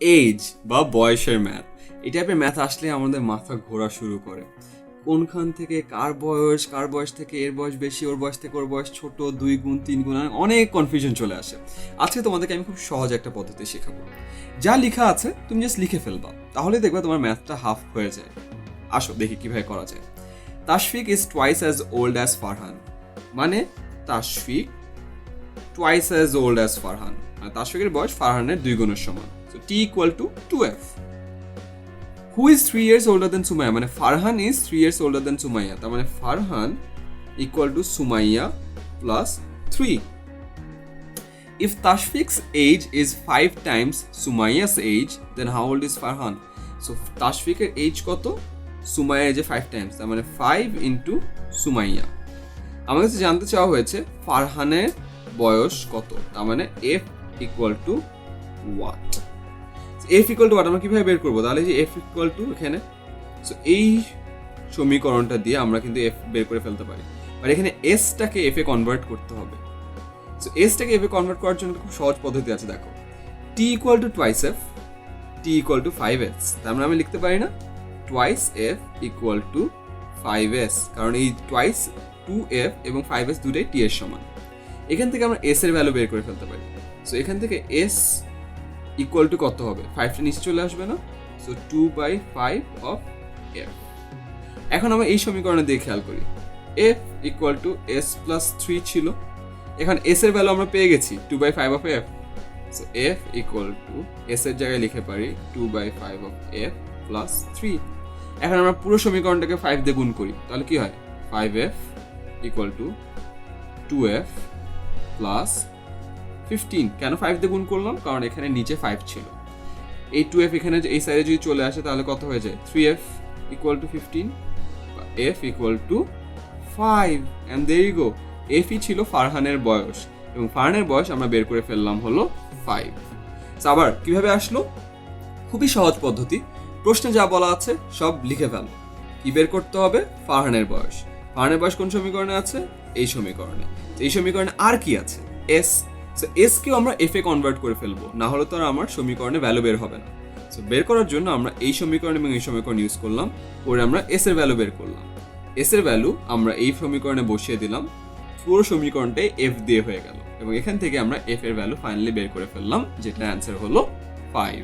Age বা বয়সের math এই টাইপের ম্যাথ আসলে আমাদের মাথা ঘোরা শুরু করে। কোনখান থেকে কার বয়স কার বয়স থেকে এর বয়স বেশি, ওর বয়স থেকে ওর বয়স ছোট, দুই গুণ, তিন গুণ অনেক কনফিউশন চলে আসে। আজকে তোমাদেরকে আমি খুব সহজ একটা পদ্ধতি শেখাবো। যা লেখা আছে, তুমি জাস্ট লিখে ফেলবা। তাহলে দেখবে তোমার ম্যাথটা হাফ হয়ে যায়। আসো, দেখি কীভাবে করা যায়। Tashfiq is twice as old as Farhan মানে Tashfiq twice as old as Farhan মানে তাশফিকের বয়স ফারহানের দুই গুণের সমান। T equal to two F who is three years older than Sumaiya মানে Farhan is three years older than Sumaiya তার মানে Farhan equal to Sumaiya plus three if Tashfiq's age is five times Sumaiya's age then how old is Farhan so তাশফিকের age কত? সুমাইয়া এজে five Times তার মানে five into Sumaiya আমার কাছে জানতে চাওয়া হয়েছে ফারহানের বয়স কত? তার মানে F equal to what F equal to আমরা কীভাবে বের করব? তাহলে যে এফ ইকুয়াল টু এখানে সো এই সমীকরণটা দিয়ে আমরা কিন্তু এফ বের করে ফেলতে পারি। আর এখানে এসটাকে এফ এ কনভার্ট করতে হবে। সো এসটাকে এফ এ কনভার্ট করার জন্য খুব সহজ পদ্ধতি আছে, দেখো। T equal to twice F T equal to five S তার মানে আমি লিখতে পারি না twice F equal to five S কারণ এই টুয়াইস টু এফ এবং ফাইভ এস দুটোই টি এর সমান। এখান থেকে আমরা এস এর ভ্যালু বের করে ফেলতে পারি। সো এখান থেকে এস ইকুয়াল টু কত হবে? ফাইভটা নিচে চলে আসবে না। So two by five of F এখন আমরা এই সমীকরণে দিয়ে খেয়াল করি। F equal to S plus three ছিল। এখন এস এর ভ্যালু আমরা পেয়ে গেছি two by five of F so F equal to S এর জায়গায় লিখে পারি two by five of F plus three এখন আমরা পুরো সমীকরণটাকে ফাইভ দিয়ে গুণ করি। তাহলে কি হয়? Five F equal to two F plus fifteen কেন ফাইভ দিয়ে গুণ করলাম? কারণ এখানে নিচে ফাইভ ছিল। এই টু এফ এখানে এই সাইডে যদি চলে আসে, তাহলে কত হয়ে যায়? Three F equal to fifteen F equal to five and there go FE ছিল ফারহানের বয়স। এবং ফারহানের বয়স আমরা বের করে ফেললাম হলো ফাইভ আবার কীভাবে আসলো? খুবই সহজ পদ্ধতি। প্রশ্নে যা বলা আছে, সব লিখে ফেলো। কি বের করতে হবে? ফারহানের বয়স। ফারহানের বয়স কোন সমীকরণে আছে? এই সমীকরণে। এই সমীকরণে আর কি আছে? এস সো এস কেও আমরা এফ এ কনভার্ট করে ফেলব। না হলে তো আর আমার সমীকরণে ভ্যালু বের হবে না। সো বের করার জন্য আমরা এই সমীকরণ এবং এই সমীকরণ ইউজ করলাম। করে আমরা এস এর ভ্যালু বের করলাম। এস এর ভ্যালু আমরা এই সমীকরণে বসিয়ে দিলাম। পুরো সমীকরণটাই এফ দিয়ে হয়ে গেল। এবং এখান থেকে আমরা এফ এর ভ্যালু ফাইনালি বের করে ফেললাম, যেটা অ্যান্সার হলো ফাইভ